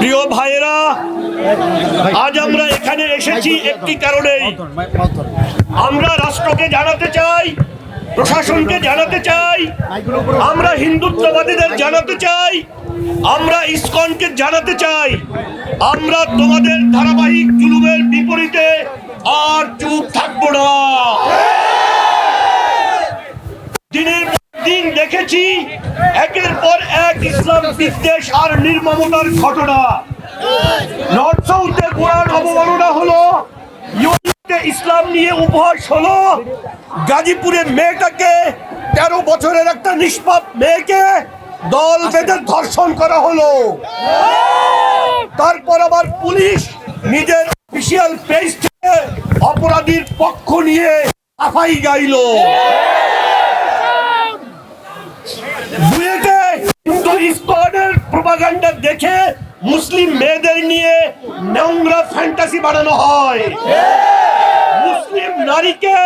প্রিয় ভাইয়েরা, আজ আমরা এখানে এসেছি একটি কারণে আমরা রাষ্ট্রকে জানাতে চাই, প্রশাসনকে জানাতে চাই, আমরা হিন্দুত্ববাদীদের জানাতে চাই, আমরা ইসকনকে জানাতে চাই। আমরা তোমাদের ধারাবাহিক জুলুমের বিপরীতে আর চুপ থাকব না দিনের পর দিন দেখেছি একের পর এক ইসলাম বিদ্বেষ আর নির্মমতার ঘটনা। নর্থ সাউথে কোরআন অবমাননা হলো ইসলাম নিয়ে উপহাস হলো, গাজীপুরের মেয়েটাকে তেরো বছরের একটা নিষ্পাপ মেয়েকে দল বেঁধে ধর্ষণ করা হলো। তারপর আবার পুলিশ নিজের অফিসিয়াল পেজ থেকে অপরাধীর পক্ষ নিয়ে সাফাই গাইলো বুয়েটে হিন্দু ইস্কনের প্রপাগান্ডা দেখে মুসলিম মেয়েদের নিয়ে নোংরা ফ্যান্টাসি বানানো হয়। মুসলিম নারীকে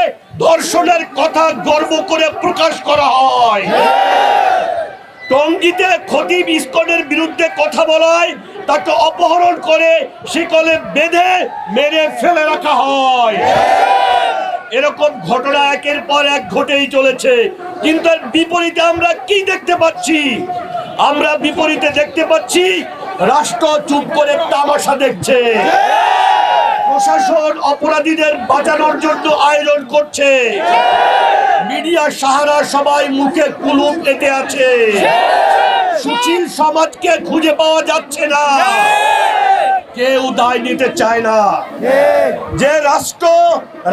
ধর্ষণের কথা গর্ব করে প্রকাশ করা হয়। টঙ্গিতে খতিব ইস্কনের বিরুদ্ধে কথা বলায়, তাকে অপহরণ করে শিকলে বেঁধে মেরে ফেলে রাখা হয়। এরকম ঘটনা একের পর এক ঘটেই চলেছে। কিন্তু বিপরীতে আমরা কি দেখতে পাচ্ছি? আমরা বিপরীতে দেখতে পাচ্ছি, রাষ্ট্র চুপ করে তামাশা দেখছে। প্রশাসন অপরাধীদের বাঁচানোর জন্য আয়োজন করছে। মিডিয়া সাহারা সবাই মুখে কুলুপ এতে আছে। সুশীল সমাজকে খুঁজে পাওয়া যাচ্ছে না। কেউ দায় নিতে চায় না। যে রাষ্ট্র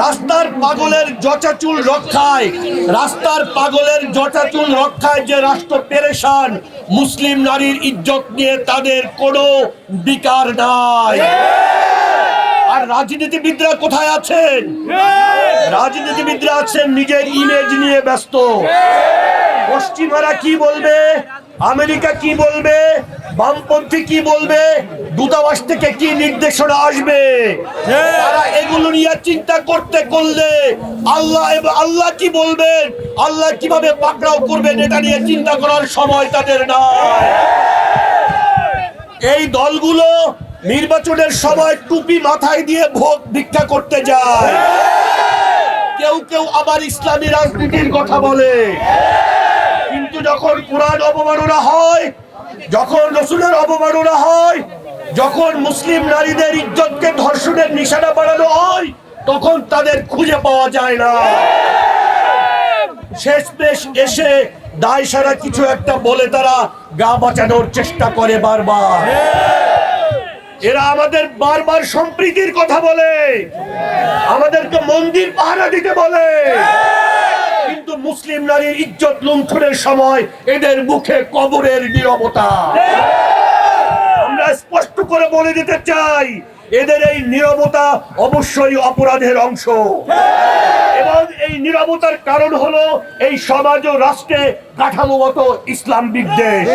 রাস্তার পাগলের জটাচুল রক্ষায়, রাস্তার পাগলের জটাচুল রক্ষায় যে রাষ্ট্র পেরেশান, মুসলিম নারীর ইজ্জত নিয়ে তাদের কোনো বিকার নাই। আর রাজনীতিবিদরা কোথায় আছেন? রাজনীতিবিদরা আছেন, নিজের ইমেজ নিয়ে ব্যস্ত। পশ্চিমারা কি বলবে? আমেরিকা কি বলবে? বামপন্থী কি বলবে? দূতাবাস থেকে কি নির্দেশনা আসবে? তারা এগুলো নিয়ে চিন্তা করতে করলে আল্লাহ আল্লাহ কি বলবেন? আল্লাহ কীভাবে পাকড়াও করবেন এটা নিয়ে চিন্তা করার সময় তাদের নাই। এই দলগুলো নির্বাচনের সময় টুপি মাথায় দিয়ে ভোট ভিক্ষা করতে যায়। কেউ কেউ আবার ইসলামী রাজনীতির কথা বলে। যখন কোরআন অবমাননা হয়, যখন রসুলের অবমাননা হয়, যখন মুসলিম নারীদের ইজ্জতকে ধর্ষণের নিশানা বাড়ানো হয়, তখন তাদের খুঁজে পাওয়া যায় না। শেষ পেশ এসে দায় সারা কিছু একটা বলে তারা গা বাঁচানোর চেষ্টা করে বারবার। এরা আমাদের বারবার সম্প্রীতির কথা বলে, আমাদেরকে মন্দির পাহারা দিতে বলে। কিন্তু মুসলিম নারীর ইজ্জত লুণ্ঠনের সময় এদের মুখে কবরের নিরবতা। আমরা স্পষ্ট করে বলে দিতে চাই এদের এই নীরবতা অবশ্যই অপরাধের অংশ। এবং এই নীরবতার কারণ হলো এই সমাজ ও রাষ্ট্রে কাঠামোগত ইসলাম বিদ্বেষ।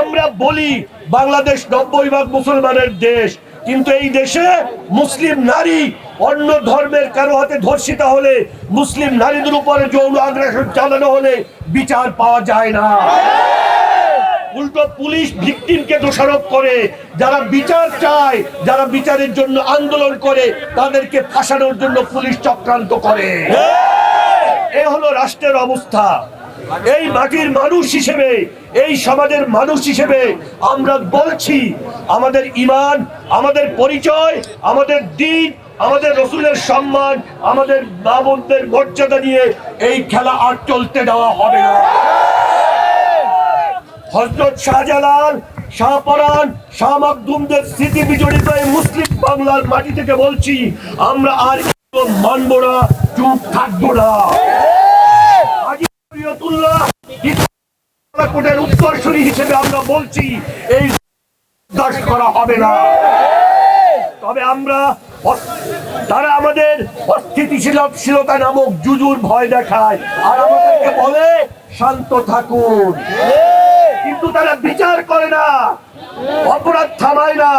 আমরা বলি, বাংলাদেশ নব্বই ভাগ মুসলমানের দেশ, কিন্তু এই দেশে মুসলিম নারী অন্য ধর্মের কারও হাতে ধর্ষিতা হলে মুসলিম নারীদের উপরে যৌন আগ্রাসন চালানো হলে বিচার পাওয়া যায় না। উল্টো পুলিশ ভিকটিমকে দোষারোপ করে যারা বিচার চায় যারা বিচারের জন্য আন্দোলন করে তাদেরকে ফাঁসানোর জন্য পুলিশ চক্রান্ত করে। এ হলো রাষ্ট্রের অবস্থা। এই মাটির মানুষ হিসেবে এই সমাজের মানুষ হিসেবে আমরা বলছি আমাদের ইমান আমাদের পরিচয় আমাদের দিন আমাদের রসুলের সম্মান আমাদের বাবনদের মর্যাদা নিয়ে এই খেলা আর চলতে দেওয়া হবে না। হজরত শাহজালাল শাহপরান শাহ মাকদুমদের স্মৃতি বিজড়িত এই মুসলিম বাংলার মাটি থেকে বলছি, আমরা আর মানবো না, চুপ থাকব না। কোটের উত্তরসূরি হিসেবে আমরা বলছি, এই দাস করা হবে না। তবে আমরা তারা আমাদের অস্থিতিশীলতা নামক জুজুর ভয় দেখায়, আর আমাদেরকে বলে, শান্ত থাকুন। কিন্তু তারা বিচার করে না। অপরাধ থামায় না।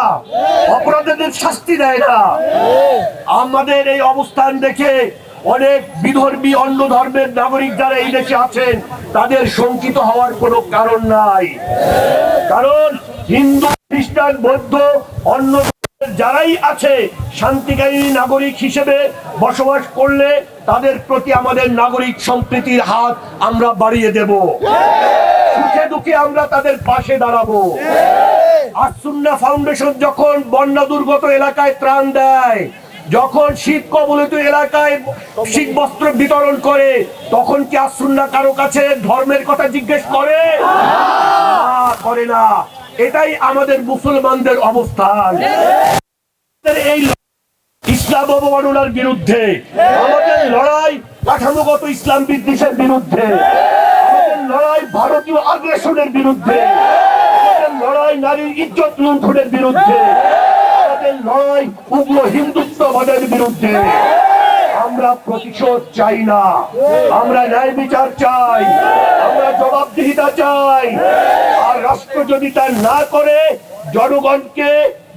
অপরাধীদের শাস্তি দেয় না। আমাদের এই অবস্থান দেখে অনেক বিধর্মী অন্য ধর্মের নাগরিক যারা এই দেশে আছেন, তাদের শঙ্কিত হওয়ার কোনো কারণ নাই। কারণ হিন্দু, খ্রিস্টান, বৌদ্ধ, অন্য যারাই আছে শান্তিকামী নাগরিক হিসেবে বসবাস করলে তাদের প্রতি আমাদের নাগরিক সম্প্রীতির হাত আমরা বাড়িয়ে দেব। সুখে দুঃখে আমরা তাদের পাশে দাঁড়াবো। আসুন্না ফাউন্ডেশন যখন বন্যা দুর্গত এলাকায় ত্রাণ দেয় যখন শীত কবলিত এলাকায় শীত বস্ত্র বিতরণ করে তখন কি আসুন্না কারও কাছে ধর্মের কথা জিজ্ঞেস করে? করে না। এটাই আমাদের মুসলমানদের অবস্থান। এই ইসলাম অবমাননার বিরুদ্ধে আমাদের লড়াই কাঠামোগত ইসলাম বিদ্বেষের বিরুদ্ধে। ভারতীয় আগ্রাসনের বিরুদ্ধে লড়াই নারীর ইজ্জত লুণ্ঠনের বিরুদ্ধে আমাদের লড়াই উগ্র হিন্দুত্ববাদের বিরুদ্ধে। আমরা প্রতিশোধ চাই না। আমরা ন্যায় বিচার চাই। আমরা জবাবদিহিতা চাই। আর রাষ্ট্র যদি তা না করে, জনগণকে,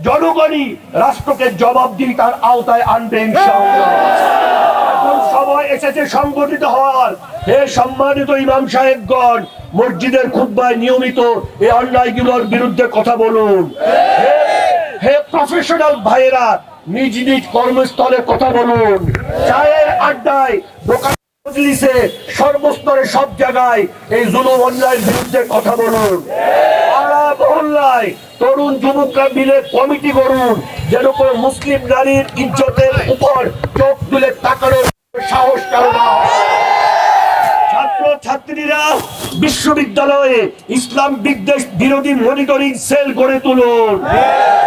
জনগণই রাষ্ট্রকে জবাবদিহিতার আওতায় আনবে সময় এসেছে সংগঠিত হওয়ার হে সম্মানিত ইমাম সাহেবগণ মসজিদের খুদ্বায় নিয়মিত এই অন্যায়গুলোর বিরুদ্ধে কথা বলুন। হে- প্রফেশনাল ভাইয়েরা, নিজ নিজ কর্মস্থলে কথা বলুন। চায়ের আড্ডায়, দোকান সর্বস্তরে সব জায়গায় এই অন্যায়ের বিরুদ্ধে কথা বলুন। মহল্লায় তরুণ যুবকরা মিলে কমিটি করুন যেন মুসলিম নারীর ইজ্জতের উপর চোখ তুলে তাকানোর সাহস কারও না। ছাত্র ছাত্রীরা বিশ্ববিদ্যালয়ে ইসলাম বিদ্বেষ বিরোধী মনিটরিং সেল গড়ে তুলুন।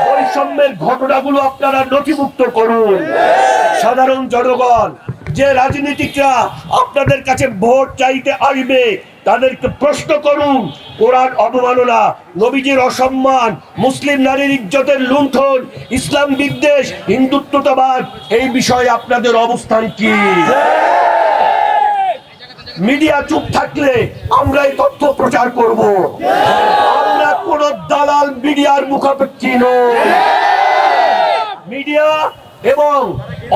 বৈষম্যের ঘটনাগুলো আপনারা নথিভুক্ত করুন। সাধারণ জনগণ, যে রাজনীতিকরা আপনাদের কাছে ভোট চাইতে আসবে, তাদেরকে প্রশ্ন করুন। কোরআন অবমাননা, নবীজির অসম্মান, মুসলিম নারীর ইজ্জতের লুণ্ঠন, ইসলাম বিদ্বেষ হিন্দুত্বতাবাদ এই বিষয়ে আপনাদের অবস্থান কি? মিডিয়া চুপ থাকলে আমরা এই তথ্য প্রচার করব। আমরা কোন দালাল মিডিয়ার মুখাপেক্ষী নই। মিডিয়া এবং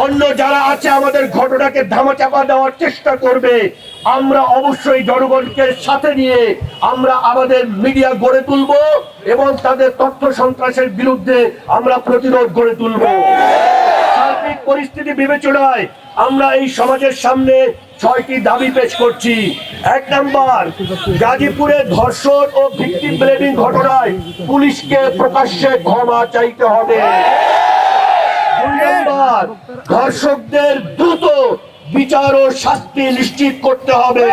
অন্য যারা আছে আমাদের ঘটনাকে ধামাচাপা দেওয়ার চেষ্টা করবে, আমরা অবশ্যই জনগণকে সাথে নিয়ে আমরা আমাদের মিডিয়া গড়ে তুলব এবং তাদের তথ্য সন্ত্রাসের বিরুদ্ধে আমরা প্রতিরোধ গড়ে তুলব। সার্বিক পরিস্থিতি বিবেচনায় আমরা এই সমাজের সামনে ছয়টি দাবি পেশ করছি। এক নাম্বার, গাজীপুরে ধর্ষণ ও ভিক্টিম ব্লেডিং ঘটনায় পুলিশকে প্রকাশ্যে ক্ষমা চাইতে হবে। ধর্ষকদের দ্রুত বিচার ও শাস্তি নিশ্চিত করতে হবে।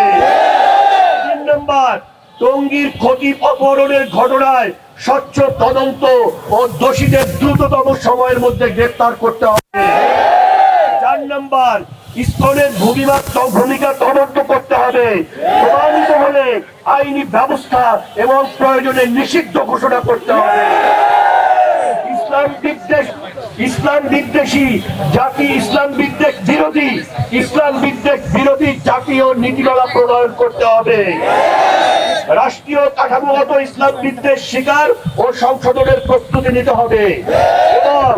তিন নম্বর, টঙ্গীর ক্ষতি অপহরণের ঘটনায় স্বচ্ছ তদন্ত ও দোষীদের দ্রুততম সময়ের মধ্যে গ্রেফতার করতে হবে। চার নম্বর, ইস্কনের ভূমিকা ভূমিকা তদন্ত করতে হবে। প্রমাণিত হলে আইনি ব্যবস্থা এবং প্রয়োজনে নিষিদ্ধ ঘোষণা করতে হবে। ইসলাম বিদ্বেষ, ইসলাম বিদ্বেষী, জাতি ইসলাম বিদ্বেষ বিরোধী, ইসলাম বিদ্বেষ বিরোধী জাতীয় নীতিমালা প্রণয়ন করতে হবে। রাষ্ট্রীয় কাঠামোগত ইসলাম বিদ্বেষ শিকার ও সংশোধনের প্রস্তুতি নিতে হবে। এবং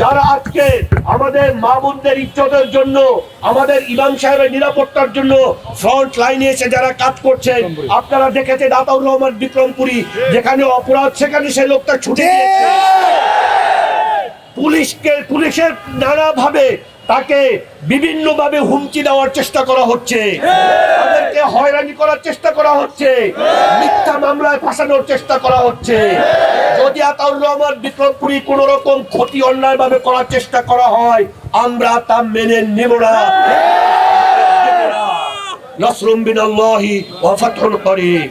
যারা আজকে আমাদের মা বোনদের ইজ্জতের জন্য আমাদের ইমাম সাহেবের নিরাপত্তার জন্য ফ্রন্ট লাইনে এসে যারা কাজ করছেন আপনারা দেখেছেন আতাউর রহমান বিক্রমপুরী যেখানে অপরাধ সেখানে সে লোকটা ছুটে পুলিশকে পুলিশের নানা ভাবে তাকে বিভিন্ন ভাবে হুমকি দেওয়ার চেষ্টা করা হচ্ছে। তাদেরকে হয়রানি করার চেষ্টা করা হচ্ছে। মিথ্যা মামলায় ফাঁসানোর চেষ্টা করা হচ্ছে। যদি আতাউর রহমান বিক্রমপুরী কোন রকম ক্ষতি অন্যায় ভাবে করার চেষ্টা করা হয় আমরা তা মেনে নেব না। নসরুম বিনাল্লাহি ওয়া ফাতহুল করিম।